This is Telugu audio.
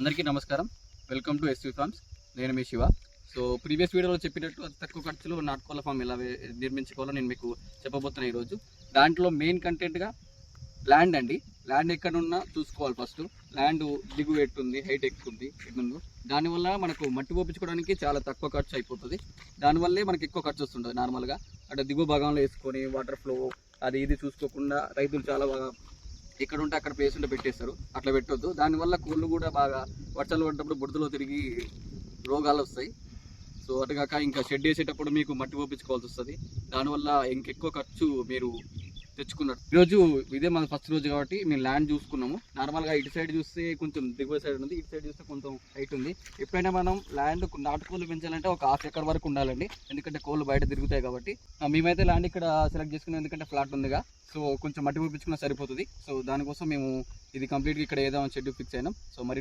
అందరికీ నమస్కారం. వెల్కమ్ టు ఎస్యూ ఫార్మ్స్ నేను మీ శివ. సో ప్రీవియస్ వీడియోలో చెప్పినట్టు అతి తక్కువ ఖర్చులో నాటుకోళ్ళ ఫామ్ ఎలా నిర్మించుకోవాలో నేను మీకు చెప్పబోతున్నాను ఈరోజు. దాంట్లో మెయిన్ కంటెంట్గా ల్యాండ్ అండి. ల్యాండ్ ఎక్కడున్నా చూసుకోవాలి ఫస్ట్ ల్యాండ్ దిగు ఎట్టుంది హైట్ ఎక్కుంది ఎట్లుందో దానివల్ల మనకు మట్టి పోపించుకోవడానికి చాలా తక్కువ ఖర్చు అయిపోతుంది. దానివల్లే మనకి ఎక్కువ ఖర్చు వస్తుంటుంది నార్మల్గా అక్కడ దిగువ భాగంలో వేసుకొని వాటర్ ఫ్లో అది ఇది చూసుకోకుండా రైతులు చాలా బాగా ఎక్కడ ఉంటే అక్కడ ప్లేస్ ఉంటే పెట్టేస్తారు. అట్లా పెట్టొద్దు. దానివల్ల కోళ్ళు కూడా బాగా వర్షాలు పడ్డప్పుడు బుడతలో తిరిగి రోగాలు వస్తాయి. సో అటుగాక ఇంకా షెడ్ వేసేటప్పుడు మీకు మట్టి పోపించుకోవాల్సి వస్తుంది. దానివల్ల ఇంకెక్కువ ఖర్చు మీరు తెచ్చుకున్నాడు ఈరోజు ఇదే మన ఫస్ట్ రోజు కాబట్టి మేము ల్యాండ్ చూసుకున్నాము. నార్మల్గా ఇటు సైడ్ చూస్తే కొంచెం దిగువ సైడ్ ఉంది ఇటు సైడ్ చూస్తే కొంచెం హైట్ ఉంది. ఎప్పుడైనా మనం ల్యాండ్ నాటుకోళ్ళు పెంచాలంటే ఒక హాఫ్ ఎకర్ వరకు ఉండాలండి. ఎందుకంటే కోళ్ళు బయట తిరుగుతాయి కాబట్టి. మేమైతే ల్యాండ్ ఇక్కడ సెలెక్ట్ చేసుకున్నాం ఎందుకంటే ఫ్లాట్ ఉందిగా. సో కొంచెం మట్టి పూపించుకున్నా సరిపోతుంది. సో దానికోసం మేము ఇది కంప్లీట్గా ఇక్కడ ఏదో షెడ్యూల్ ఫిక్స్ అయినాం. సో మరి